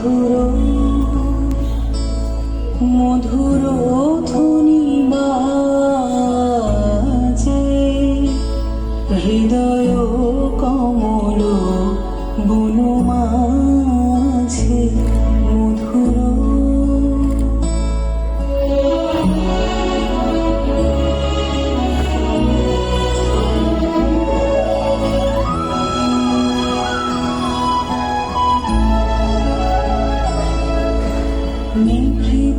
মধুর মধুর ধ্বনি বাজে। হৃদয় কমল বুনুমা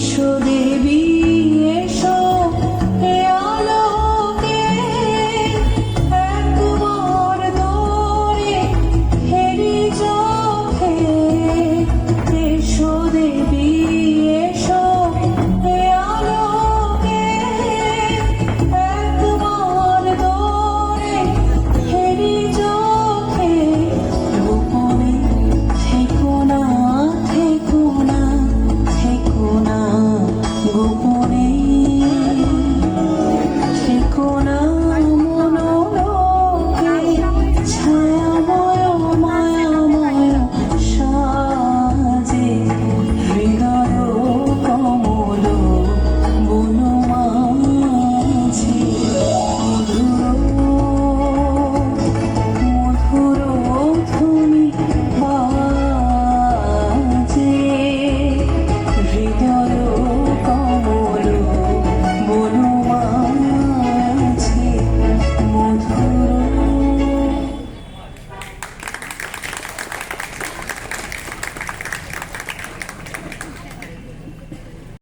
বিশ্ব